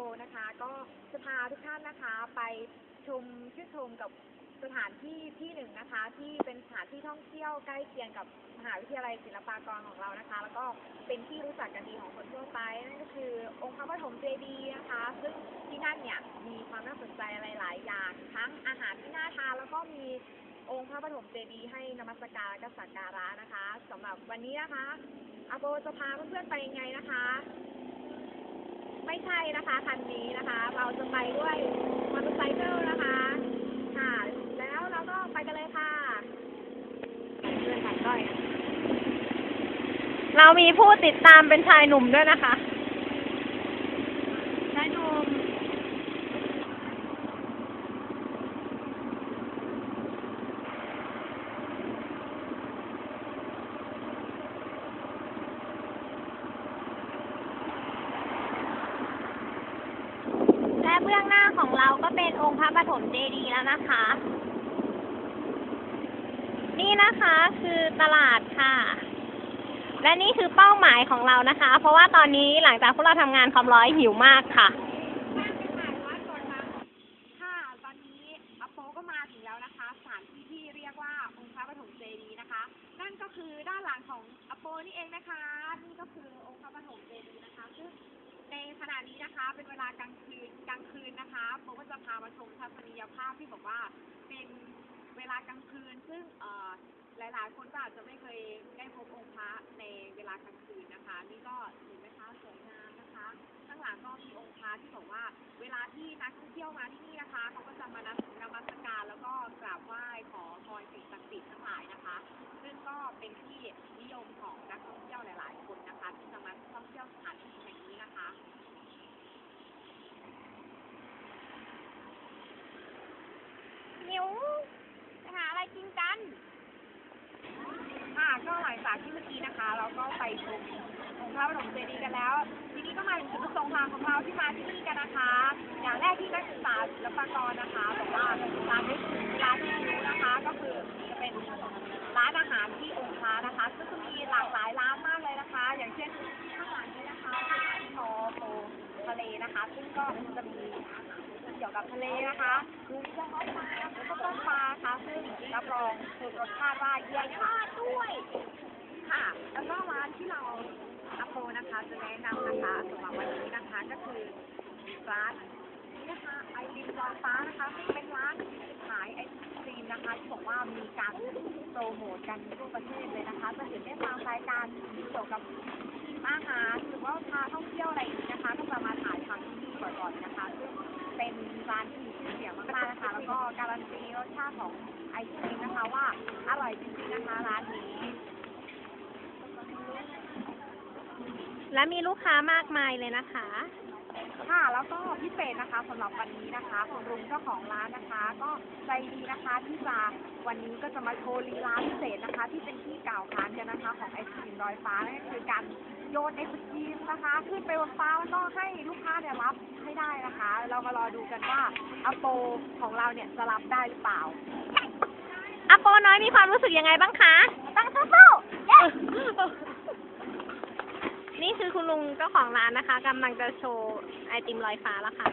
โปนะคะ ก็จะพาทุกท่านนะคะ ไปชมชื่นชมกับสถานที่ที่หนึ่งนะคะ ที่เป็นสถานที่ท่องเที่ยวใกล้เคียงกับมหาวิทยาลัยศิลปากรของเรานะคะ แล้วก็เป็นที่รู้จักกันดีของคนทั่วไปนั่นก็คือ องค์พระปฐมเจดีย์นะคะ ซึ่งที่นั่นเนี่ยมีความน่าสนใจอะไรหลายอย่าง ทั้งอาหารที่น่าทานแล้วก็มีองค์พระปฐมเจดีย์ให้นมัสการและก็สักการะนะคะสำหรับวันนี้นะคะอาโบจะพาเพื่อนๆไปยังไงนะคะ ไม่ใช่นะคะคันนี้นะคะ เราจะไปด้วยมอเตอร์ไซเคิลนะคะค่ะแล้วเราก็ไปกันเลยค่ะเพื่อนถ่ายก้อยเรามีผู้ติดตามเป็นชายหนุ่มด้วยนะคะ ชายหนุ่ม และเบื้องหน้าของเราก็เป็นองค์พระปฐมเจดีย์แล้วนะคะ นี่นะคะคือตลาดค่ะ และนี่คือเป้าหมายของเรานะคะ เพราะว่าตอนนี้หลังจากพวกเราทำงานคอมร้อยหิวมากค่ะค่ะตอนนี้อโปก็มาถึงแล้วนะคะสถานที่ที่เรียกว่าองค์พระปฐมเจดีย์นะคะนั่นก็คือด้านหลังของอโปนี่เองนะคะ นี่ก็คือองค์พระปฐมเจดีย์นะคะซึ่ง ในขณะนี้นะคะ เป็นเวลากลางคืนกลางคืนนะคะโปก็จะพามาชมทัศนียภาพที่บอกว่าเป็นเวลากลางคืน ซึ่งเอ่อหลาย ๆ คนก็อาจจะไม่เคยได้พบองค์พระในเวลากลางคืนนะคะ นี่ก็เห็นไหมคะสวยงามนะคะ ข้างหลังก็มีองค์พระที่บอกว่า เวลาที่นักท่องเที่ยวมาที่นี่นะคะเขาก็จะมานนมัสการแล้วก็กราบไหว้ขอพรสิ่งศักดิ์สิทธิ์ทั้งหลายนะคะ ซึ่งก็เป็นที่นิยมของนักท่องเที่ยวหลาย ๆ คนนะคะ ที่จะมาท่องเที่ยวสถานที่แห่งนี้นะคะ หิวไปหาอะไร กินกัน ค่ะก็หลังจากที่เมื่อกี้นะคะ เราก็ไปชมองค์พระบรมเจดีย์กันแล้ว ทีนี้ก็มาถึงจุดประสงค์หลักของเราที่มาที่นี่กันนะคะ อย่างแรกที่นักศึกษาศิลปากรนะคะบอกว่าร้านที่ร้านที่รู้นะคะ ก็คือจะเป็นร้านอาหารที่องค์พระนะคะซึ่งจะมีหลากหลายร้านมากเลยนะคะ อย่างเช่นข้างหลังนี้นะคะร้านโมโตทะเลนะคะ ซึ่งก็จะมี เกี่ยวกับทะเลนะคะมีเรื่องของปลาแล้วก็ต้มปลาค่ะซึ่งรับรองคือรสชาติว่าเยี่ยมมากด้วยค่ะ แล้วก็ร้านที่เราอัปโปนะคะจะแนะนำนะคะสำหรับวันนี้นะคะก็คือร้านนี้นะคะไอริมลอฟ้านะคะซึ่งเป็นร้านขายไอศครีมนะคะที่บอกว่ามีการโปรโมทกันทั่วประเทศเลยนะคะจะเห็นได้ตามรายการเกี่ยวกับอาหารหรือว่าพาท่องเที่ยวอะไรอย่างนี้นะคะก็จะมาถ่ายทำที่นี่บ่อยๆนะคะซึ่งเป็น ร้านที่มีชื่อเสียงมากๆนะคะ แล้วก็การันตีรสชาติของไอศครีมนะคะว่าอร่อยจริงๆนะคะร้านนี้ และมีลูกค้ามากมายเลยนะคะ ค่ะแล้วก็พิเศษนะคะสำหรับวันนี้นะคะคุณลุงเจ้าของร้านนะคะ ก็ใจดีนะคะที่จะ วันนี้ก็จะมาโชว์ลีลาพิเศษนะคะ ที่เป็นที่กล่าวขานกันนะคะ ของไอศครีมลอยฟ้านั่นก็คือการโยนไอศครีมนะคะ ขึ้นไปบนฟ้าแล้วก็ให้ลูกค้าเนี่ยรับให้ได้นะคะ เรามารอดูกันว่าอโปของเราเนี่ยจะรับได้หรือเปล่าอโปน้อยมีความรู้สึกยังไงบ้างคะตั้งสู้ๆเย้นี่คือคุณลุงเจ้าของร้านนะคะกำลังจะโชว์ไอติมลอยฟ้าแล้วค่ะ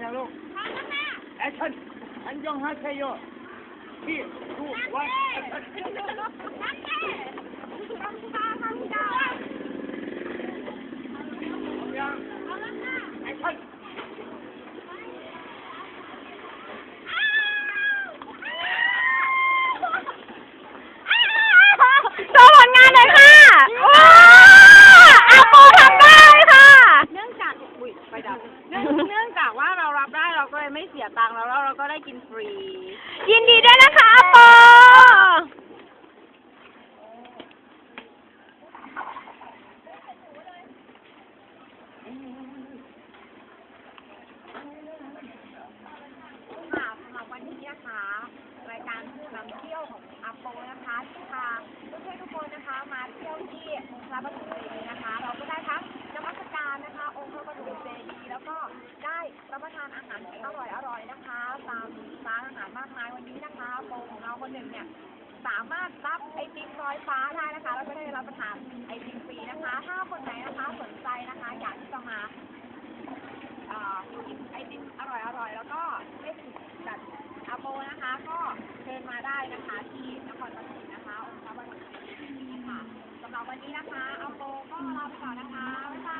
พร้อมยังลูกแอค รายการนำเที่ยวของอาโปนะคะที่พาเพื่านทุกคนนะคะ มาเที่ยวที่องค์พระปฐมเจดีนะคะ เราก็ได้ทั้งนมัสการนะคะ องค์พระปฐมเจดีแล้วก็ได้รับประทานอาหารอร่อยอร่อยนะคะ ตามร้านอาหารมากมายวันนี้นะคะโปของเราคนหนึ่งเนี่ยสามารถรับไอติมลอยฟ้าได้นะคะแล้วก็ได้รับประทานไอติมฟรีนะคะ ถ้าคนไหนนะคะสนใจนะคะ อยากที่จะมากินไอติมอร่อยๆแล้วก็ ก็เชิญมาได้นะคะที่นครปฐมนะคะองค์พระปฐมเจดีนะค่ะสำหรับวันนี้นะคะอาโปก็ลาไปก่อนนะคะบ๊ายบาย